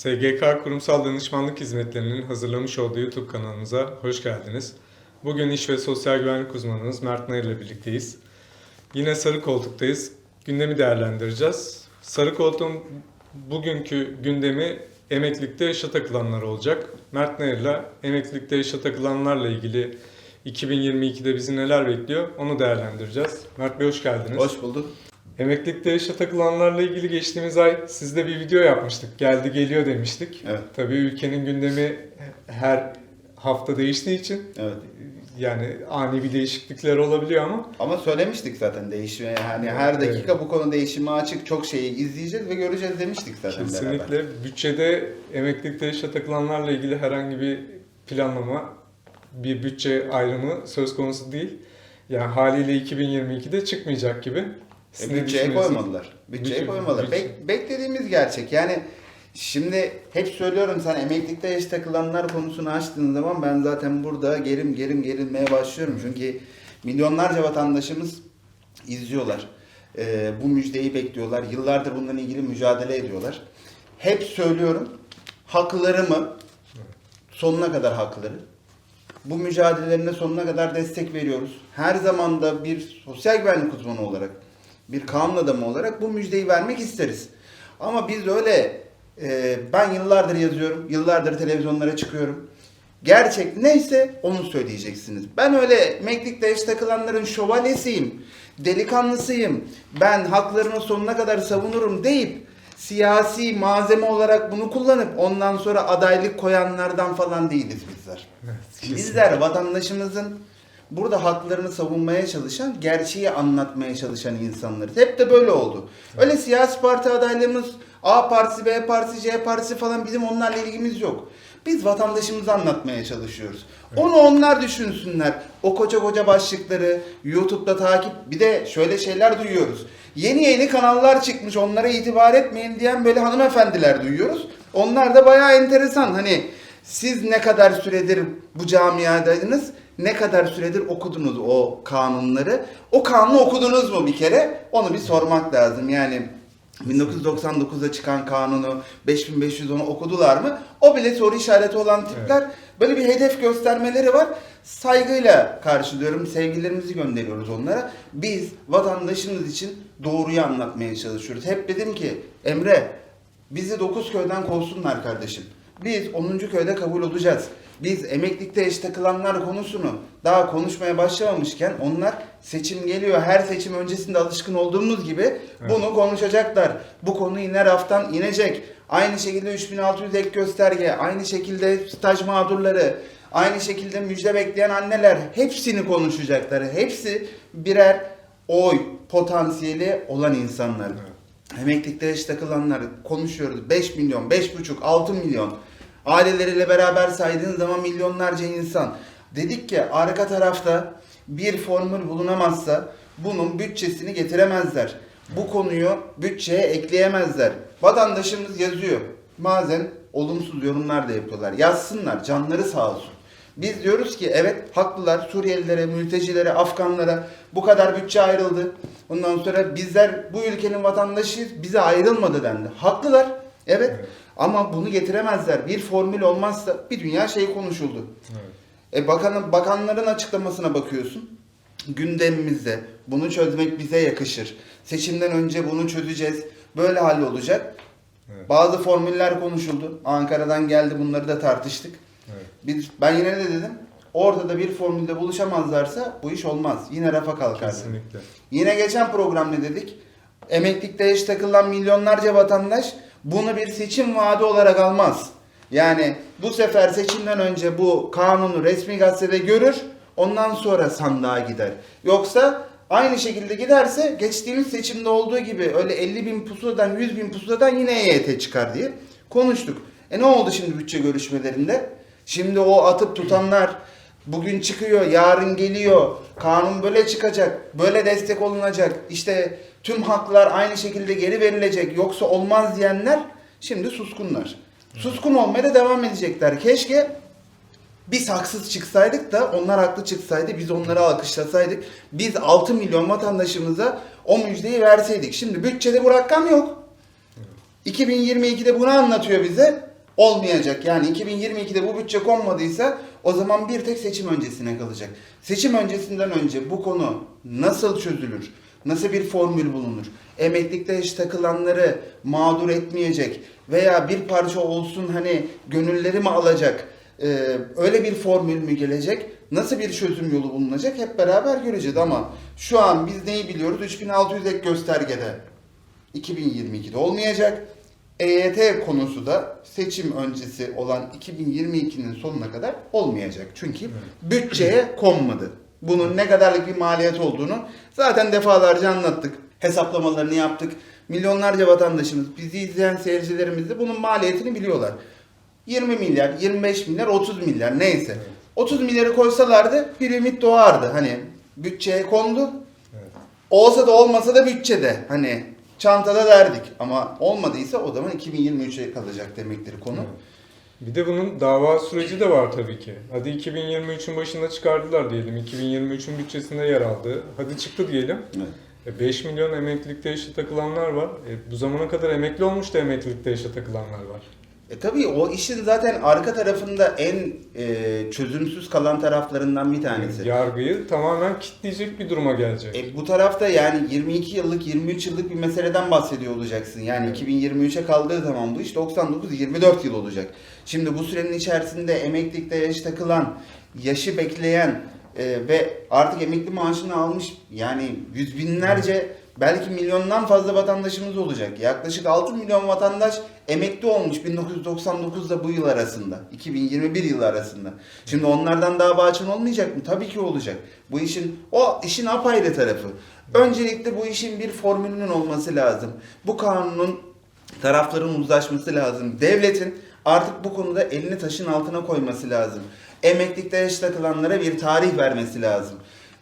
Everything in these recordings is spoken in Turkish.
SGK Kurumsal Danışmanlık Hizmetleri'nin hazırlamış olduğu YouTube kanalımıza hoş geldiniz. Bugün iş ve sosyal güvenlik uzmanımız Mert Nayır ile birlikteyiz. Yine Sarı Koltuk'tayız. Gündemi değerlendireceğiz. Sarı Koltuk'un bugünkü gündemi emeklilikte yaşa takılanlar olacak. Mert Nayır'la emeklilikte yaşa takılanlarla ilgili 2022'de bizi neler bekliyor onu değerlendireceğiz. Mert Bey hoş geldiniz. Hoş bulduk. Emeklilikte yaşa takılanlarla ilgili geçtiğimiz ay sizde bir video yapmıştık. Geldi geliyor demiştik. Evet. Tabii ülkenin gündemi her hafta değiştiği için Evet. yani ani bir değişiklikler olabiliyor ama Ama söylemiştik zaten değişime. Yani her dakika bu konu değişime açık. Çok şeyi izleyeceğiz ve göreceğiz demiştik zaten beraber. kesinlikle bütçede emeklilikte yaşa takılanlarla ilgili herhangi bir planlama, bir bütçe ayrımı söz konusu değil. Yani haliyle 2022'de çıkmayacak gibi. E, bütçeye koymadılar. Bütçeye Bütçe- koymadılar. bütçe- Bek- beklediğimiz gerçek. Yani şimdi hep söylüyorum sen emeklilikte yaş takılanlar konusunu açtığın zaman ben zaten burada gerim gerim gerilmeye başlıyorum. Çünkü milyonlarca vatandaşımız izliyorlar. Ee, bu müjdeyi bekliyorlar. Yıllardır bununla ilgili mücadele ediyorlar. Hep söylüyorum haklarımı sonuna kadar hakları. Bu mücadelelerine sonuna kadar destek veriyoruz. Her zaman da bir sosyal güvenlik uzmanı olarak, bir kanun adamı olarak bu müjdeyi vermek isteriz. Ama biz öyle, e, ben yıllardır yazıyorum, yıllardır televizyonlara çıkıyorum. Gerçek neyse onu söyleyeceksiniz. Ben öyle emeklilikte yaş takılanların şövalyesiyim, delikanlısıyım, ben haklarını sonuna kadar savunurum deyip siyasi malzeme olarak bunu kullanıp ondan sonra adaylık koyanlardan falan değiliz bizler. Evet, kesinlikle. Bizler vatandaşımızın burada haklarını savunmaya çalışan, gerçeği anlatmaya çalışan insanlarız. Hep de böyle oldu. Öyle siyasi parti adaylarımız A partisi, B partisi, C partisi falan bizim onlarla ilgimiz yok. Biz vatandaşımızı anlatmaya çalışıyoruz. Onu onlar düşünsünler. O koca koca başlıkları YouTube'da takip bir de şöyle şeyler duyuyoruz. Yeni yeni kanallar çıkmış onlara itibar etmeyin diyen böyle hanımefendiler duyuyoruz. Onlar da bayağı enteresan. Hani siz ne kadar süredir bu camiadaydınız? Ne kadar süredir okudunuz o kanunları? O kanunu okudunuz mu bir kere? Onu bir sormak lazım. Yani 1999'da çıkan kanunu 5510'u okudular mı? O bile soru işareti olan tipler. Böyle bir hedef göstermeleri var. Saygıyla karşılıyorum. Sevgilerimizi gönderiyoruz onlara. Biz vatandaşımız için doğruyu anlatmaya çalışıyoruz. Hep dedim ki Emre bizi 9 köyden kovsunlar kardeşim. Biz 10. köyde kabul olacağız. Biz emeklilikte eş takılanlar konusunu daha konuşmaya başlamamışken onlar seçim geliyor. Her seçim öncesinde alışkın olduğumuz gibi bunu konuşacaklar. Bu konu iner raftan inecek. Aynı şekilde 3600 ek gösterge, aynı şekilde staj mağdurları, aynı şekilde müjde bekleyen anneler hepsini konuşacaklar. Hepsi birer oy potansiyeli olan insanlar. Emeklilikte yaş takılanlar konuşuyoruz. 5 milyon, 5,5, 6 milyon. Aileleriyle beraber saydığın zaman milyonlarca insan. Dedik ki arka tarafta bir formül bulunamazsa bunun bütçesini getiremezler. Bu konuyu bütçeye ekleyemezler. Vatandaşımız yazıyor. Bazen olumsuz yorumlar da yapıyorlar. Yazsınlar canları sağ olsun. Biz diyoruz ki evet haklılar Suriyelilere, mültecilere, Afganlara bu kadar bütçe ayrıldı. Ondan sonra bizler bu ülkenin vatandaşıyız bize ayrılmadı dendi. Haklılar evet, Evet. Ama bunu getiremezler. Bir formül olmazsa bir dünya şey konuşuldu. Evet. E bakanın bakanların açıklamasına bakıyorsun. Gündemimizde bunu çözmek bize yakışır. Seçimden önce bunu çözeceğiz. Böyle hallolacak. Evet. Bazı formüller konuşuldu. Ankara'dan geldi bunları da tartıştık. Evet. Biz, ben yine de dedim. Ortada bir formülde buluşamazlarsa bu iş olmaz. Yine rafa kalkar. Kesinlikle. Yine geçen program ne dedik? Emeklilikte yaş takılan milyonlarca vatandaş bunu bir seçim vaadi olarak almaz. Yani bu sefer seçimden önce bu kanunu resmi gazetede görür, ondan sonra sandığa gider. Yoksa aynı şekilde giderse geçtiğimiz seçimde olduğu gibi öyle 50 bin pusuladan 100 bin pusuladan yine EYT çıkar diye konuştuk. E ne oldu şimdi bütçe görüşmelerinde? Şimdi o atıp tutanlar bugün çıkıyor, yarın geliyor. Kanun böyle çıkacak, böyle destek olunacak. İşte tüm haklar aynı şekilde geri verilecek. Yoksa olmaz diyenler şimdi suskunlar. Suskun olmaya da devam edecekler. Keşke biz haksız çıksaydık da onlar haklı çıksaydı biz onları alkışlasaydık. Biz 6 milyon vatandaşımıza o müjdeyi verseydik. Şimdi bütçede bu rakam yok. 2022'de bunu anlatıyor bize. olmayacak. Yani 2022'de bu bütçe konmadıysa o zaman bir tek seçim öncesine kalacak. Seçim öncesinden önce bu konu nasıl çözülür? Nasıl bir formül bulunur? Emeklilikte hiç takılanları mağdur etmeyecek veya bir parça olsun hani gönülleri mi alacak? Ee, öyle bir formül mü gelecek? Nasıl bir çözüm yolu bulunacak? Hep beraber göreceğiz ama şu an biz neyi biliyoruz? 3600 ek göstergede 2022'de olmayacak. EYT konusu da seçim öncesi olan 2022'nin sonuna kadar olmayacak. Çünkü bütçeye konmadı. Bunun ne kadarlık bir maliyet olduğunu zaten defalarca anlattık. Hesaplamalarını yaptık. Milyonlarca vatandaşımız, bizi izleyen seyircilerimiz de bunun maliyetini biliyorlar. 20 milyar, 25 milyar, 30 milyar neyse. 30 milyarı koysalardı bir ümit doğardı. Hani bütçeye kondu. Evet. Olsa da olmasa da bütçede. Hani çantada derdik. Ama olmadıysa o zaman 2023'e kalacak demektir konu. Bir de bunun dava süreci de var tabii ki. Hadi 2023'ün başında çıkardılar diyelim. 2023'ün bütçesinde yer aldı. Hadi çıktı diyelim. Evet. E, 5 milyon emeklilikte yaşa takılanlar var. E, bu zamana kadar emekli olmuş da emeklilikte yaşa takılanlar var. E tabii o işin zaten arka tarafında en e, çözümsüz kalan taraflarından bir tanesi. Yargıyı tamamen kitleyecek bir duruma gelecek. E, bu tarafta yani 22 yıllık 23 yıllık bir meseleden bahsediyor olacaksın. Yani Evet. 2023'e kaldığı zaman bu iş 99-24 yıl olacak. Şimdi bu sürenin içerisinde emeklilikte yaş takılan, yaşı bekleyen e, ve artık emekli maaşını almış yani yüz binlerce belki milyondan fazla vatandaşımız olacak. Yaklaşık 6 milyon vatandaş emekli olmuş 1999'da bu yıl arasında, 2021 yılı arasında. Şimdi onlardan dava açan olmayacak mı? Tabii ki olacak. Bu işin o işin apayrı tarafı. Öncelikle bu işin bir formülünün olması lazım. Bu kanunun tarafların uzlaşması lazım. Devletin artık bu konuda elini taşın altına koyması lazım. Emeklilikte yaş takılanlara bir tarih vermesi lazım.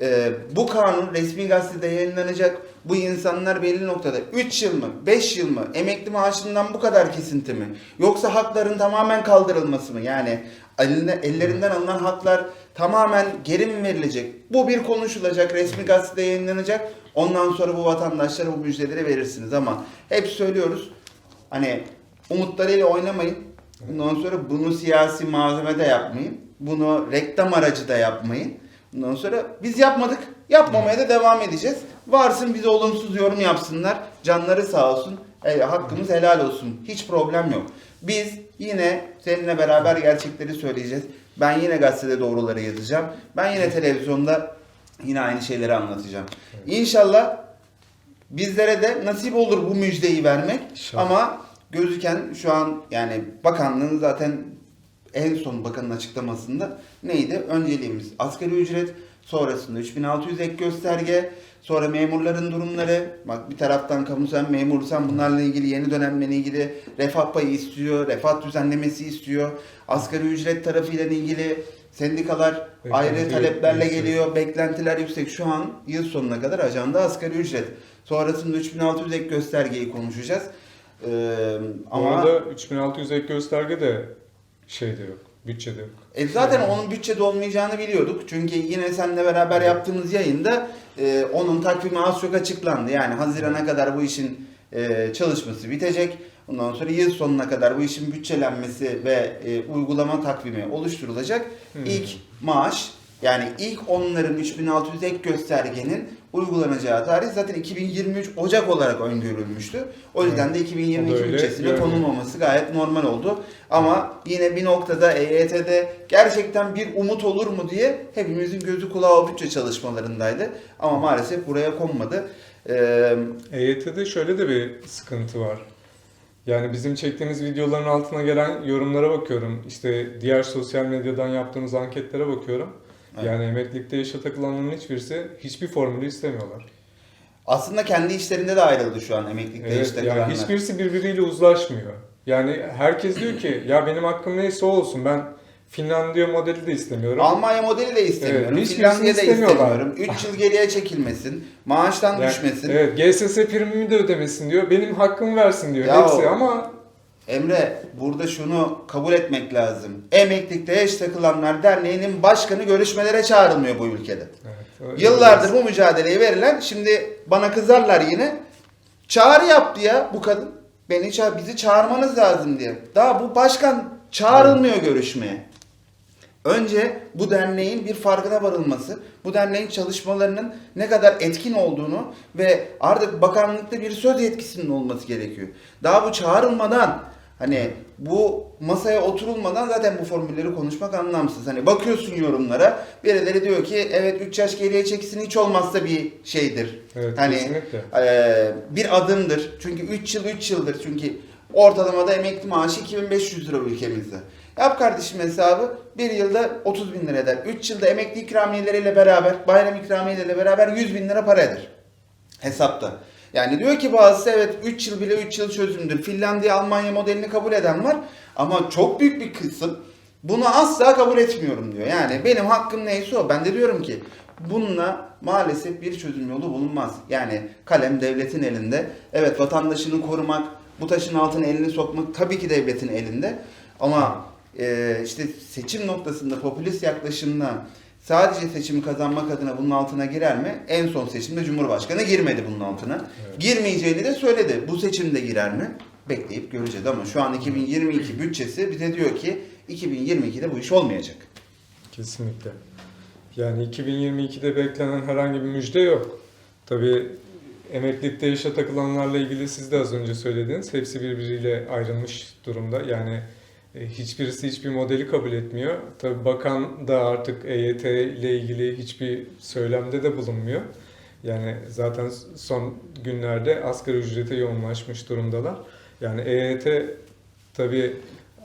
Ee, bu kanun resmi gazetede yayınlanacak. Bu insanlar belli noktada 3 yıl mı, 5 yıl mı, emekli maaşından bu kadar kesinti mi? Yoksa hakların tamamen kaldırılması mı? Yani eline, ellerinden alınan haklar tamamen geri mi verilecek? Bu bir konuşulacak, resmi gazetede yayınlanacak. Ondan sonra bu vatandaşlara bu müjdeleri verirsiniz ama hep söylüyoruz. Hani umutlarıyla oynamayın. Bundan sonra bunu siyasi malzeme de yapmayın. Bunu reklam aracı da yapmayın. Bundan sonra biz yapmadık. Yapmamaya da devam edeceğiz. Varsın bize olumsuz yorum yapsınlar. Canları sağ olsun. E, hakkımız helal olsun. Hiç problem yok. Biz yine seninle beraber gerçekleri söyleyeceğiz. Ben yine gazetede doğruları yazacağım. Ben yine televizyonda yine aynı şeyleri anlatacağım. İnşallah bizlere de nasip olur bu müjdeyi vermek. İnşallah. Ama gözüken şu an yani bakanlığın zaten en son bakanın açıklamasında neydi? Önceliğimiz asgari ücret, sonrasında 3600 ek gösterge, sonra memurların durumları. Bak bir taraftan kamu sen memursan bunlarla ilgili yeni dönemle ilgili refah payı istiyor, refah düzenlemesi istiyor. Asgari ücret tarafıyla ilgili sendikalar Beklenti ayrı taleplerle yüksek. geliyor. Beklentiler yüksek. Şu an yıl sonuna kadar ajanda asgari ücret. Sonrasında 3600 ek göstergeyi konuşacağız. Ee, Ama ama Orada 3600 ek gösterge de şeyde yok. Bütçede yok. E zaten onun bütçede olmayacağını biliyorduk. Çünkü yine seninle beraber yaptığımız yayında e, onun takvimi az çok açıklandı. Yani Haziran'a kadar bu işin e, çalışması bitecek. Ondan sonra yıl sonuna kadar bu işin bütçelenmesi ve e, uygulama takvimi oluşturulacak. Hmm. İlk maaş yani ilk onların 3600 ek göstergenin uygulanacağı tarih zaten 2023 Ocak olarak öngörülmüştü. O yüzden de Evet. 2022 da öyle bütçesine görünüyor. konulmaması gayet normal oldu. Ama yine bir noktada EYT'de gerçekten bir umut olur mu diye hepimizin gözü kulağı o bütçe çalışmalarındaydı. Ama maalesef buraya konmadı. Ee, EYT'de şöyle de bir sıkıntı var. Yani bizim çektiğimiz videoların altına gelen yorumlara bakıyorum. İşte diğer sosyal medyadan yaptığımız anketlere bakıyorum. Evet. Yani emeklilikte yaşa takılanların hiçbirisi hiçbir formülü istemiyorlar. aslında kendi işlerinde de ayrıldı şu an emeklilikte Evet, işte yani hiçbirisi birbiriyle uzlaşmıyor. Yani herkes diyor ki ya benim hakkım neyse olsun ben Finlandiya modeli de istemiyorum. Almanya modeli de istemiyorum. Evet, Finlandiya'da istemiyorlar. istemiyorum. 3 yıl geriye çekilmesin. Maaştan Yani, düşmesin. Evet GSS primimi de ödemesin diyor. Benim hakkımı versin diyor. Ya Hepsi o- ama Emre burada şunu kabul etmek lazım. Emeklilikte yaş takılanlar derneğinin başkanı görüşmelere çağrılmıyor bu ülkede. Evet, Yıllardır bu mücadeleyi verilen şimdi bana kızarlar yine. Çağrı yaptı ya bu kadın. Beni ça- bizi çağırmanız lazım diye. Daha bu başkan çağrılmıyor görüşmeye. Önce bu derneğin bir farkına varılması, bu derneğin çalışmalarının ne kadar etkin olduğunu ve artık bakanlıkta bir söz yetkisinin olması gerekiyor. Daha bu çağrılmadan hani bu masaya oturulmadan zaten bu formülleri konuşmak anlamsız. Hani bakıyorsun yorumlara birileri diyor ki evet 3 yaş geriye çeksin hiç olmazsa bir şeydir. Evet, hani kesinlikle. eee, bir adımdır. Çünkü 3 yıl 3 yıldır. Çünkü ortalamada emekli maaşı 2500 lira ülkemizde. Yap kardeşim hesabı. Bir yılda 30 bin lira eder. 3 yılda emekli ikramiyeleriyle beraber, bayram ikramiyeleriyle beraber 100 bin lira para eder. Hesapta. Yani diyor ki bazısı evet 3 yıl bile 3 yıl çözümdür. Finlandiya, Almanya modelini kabul eden var. Ama çok büyük bir kısım bunu asla kabul etmiyorum diyor. Yani benim hakkım neyse o. Ben de diyorum ki bununla maalesef bir çözüm yolu bulunmaz. Yani kalem devletin elinde. Evet vatandaşını korumak, bu taşın altına elini sokmak tabii ki devletin elinde. Ama e, işte seçim noktasında popülist yaklaşımla sadece seçimi kazanmak adına bunun altına girer mi? En son seçimde Cumhurbaşkanı girmedi bunun altına. Evet. Girmeyeceğini de söyledi. Bu seçimde girer mi? Bekleyip göreceğiz ama şu an 2022 bütçesi bize diyor ki 2022'de bu iş olmayacak. Kesinlikle. Yani 2022'de beklenen herhangi bir müjde yok. Tabii emeklilikte yaşa takılanlarla ilgili siz de az önce söylediniz. Hepsi birbiriyle ayrılmış durumda. Yani hiçbirisi hiçbir modeli kabul etmiyor. Tabii bakan da artık EYT ile ilgili hiçbir söylemde de bulunmuyor. Yani zaten son günlerde asgari ücrete yoğunlaşmış durumdalar. Yani EYT tabii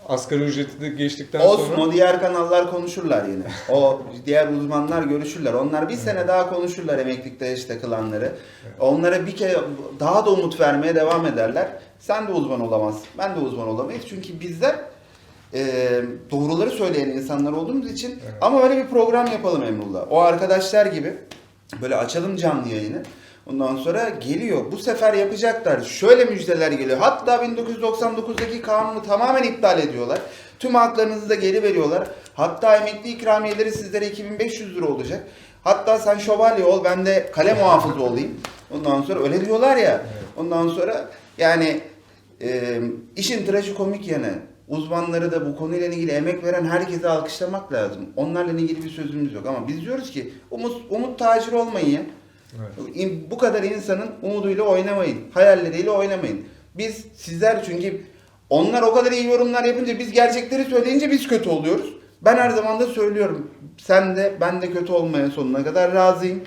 asgari ücreti de geçtikten Olsun sonra... o diğer kanallar konuşurlar yine. O diğer uzmanlar görüşürler. Onlar bir sene daha konuşurlar emeklilikte yaş takılanları. Onlara bir kere daha da umut vermeye devam ederler. Sen de uzman olamazsın. Ben de uzman olamayız. Çünkü bizler e, doğruları söyleyen insanlar olduğumuz için Evet. ama öyle bir program yapalım Emrullah. O arkadaşlar gibi böyle açalım canlı yayını. Ondan sonra geliyor. Bu sefer yapacaklar. Şöyle müjdeler geliyor. Hatta 1999'daki kanunu tamamen iptal ediyorlar. Tüm haklarınızı da geri veriyorlar. Hatta emekli ikramiyeleri sizlere 2500 lira olacak. Hatta sen şövalye ol ben de kale muhafızı olayım. Ondan sonra öyle diyorlar ya. Ondan sonra yani e, işin trajikomik yanı uzmanları da bu konuyla ilgili emek veren herkese alkışlamak lazım. Onlarla ilgili bir sözümüz yok ama biz diyoruz ki umut, umut tacir olmayın ya. Evet. Bu kadar insanın umuduyla oynamayın. Hayalleriyle oynamayın. Biz sizler çünkü onlar o kadar iyi yorumlar yapınca biz gerçekleri söyleyince biz kötü oluyoruz. Ben her zaman da söylüyorum. Sen de ben de kötü olmaya sonuna kadar razıyım.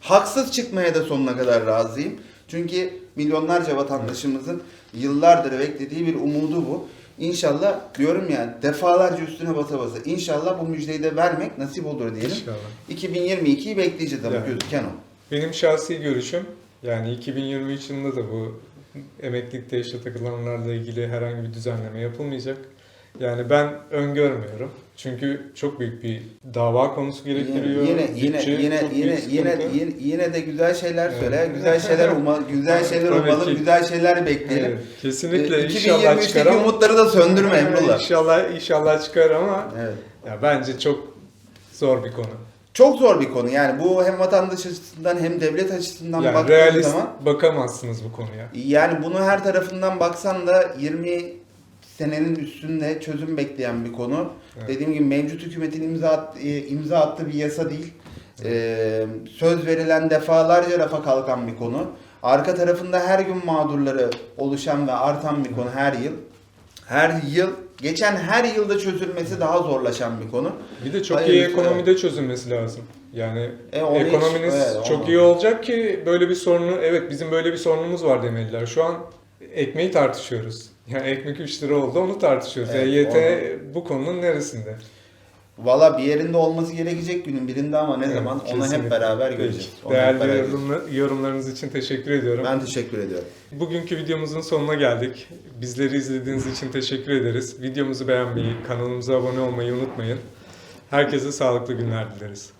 Haksız çıkmaya da sonuna kadar razıyım. Çünkü milyonlarca vatandaşımızın yıllardır beklediği bir umudu bu. İnşallah diyorum ya defalarca üstüne basa basa. İnşallah bu müjdeyi de vermek nasip olur diyelim. İnşallah. 2022'yi bekleyeceğiz ama Yani. gözüken o. Benim şahsi görüşüm yani 2023 yılında da bu emeklilikte yaşa takılanlarla ilgili herhangi bir düzenleme yapılmayacak. Yani ben öngörmüyorum. Çünkü çok büyük bir dava konusu gerektiriyor. Yine yine Bütçe yine yine yine, yine yine de güzel şeyler Evet. söyle. Güzel şeyler umma, güzel şeyler umalım, güzel şeyler bekleyelim. Evet, kesinlikle Ee, inşallah 2023'teki çıkar ama umutları da söndürme Emrullah. İnşallah inşallah çıkar ama Evet. ya bence çok zor bir konu. Çok zor bir konu. Yani bu hem vatandaş açısından hem devlet açısından Yani baktığın zaman bakamazsınız bu konuya. yani bunu her tarafından baksan da 20 senenin üstünde çözüm bekleyen bir konu. Evet. Dediğim gibi mevcut hükümetin imza, at- e, imza attığı bir yasa değil. Ee, söz verilen defalarca rafa kalkan bir konu. Arka tarafında her gün mağdurları oluşan ve artan bir konu her yıl. Her yıl, geçen her yılda çözülmesi daha zorlaşan bir konu. Bir de çok Hayır, iyi evet. ekonomide çözülmesi lazım. Yani E, onu hiç- ekonominiz evet, çok iyi olacak ki böyle bir sorunu, evet bizim böyle bir sorunumuz var demeliler. Şu an ekmeği tartışıyoruz. Yani ekmek 3 lira oldu onu tartışıyoruz. Evet, EYT bu konunun neresinde? Valla bir yerinde olması gerekecek günün birinde ama ne Evet, zaman onu hep kesinlikle. beraber göreceğiz. Onu hep Değerli beraber yorumla- yorumlarınız için teşekkür ediyorum. Ben teşekkür ediyorum. Bugünkü videomuzun sonuna geldik. Bizleri izlediğiniz için teşekkür ederiz. Videomuzu beğenmeyi, kanalımıza abone olmayı unutmayın. Herkese sağlıklı günler dileriz.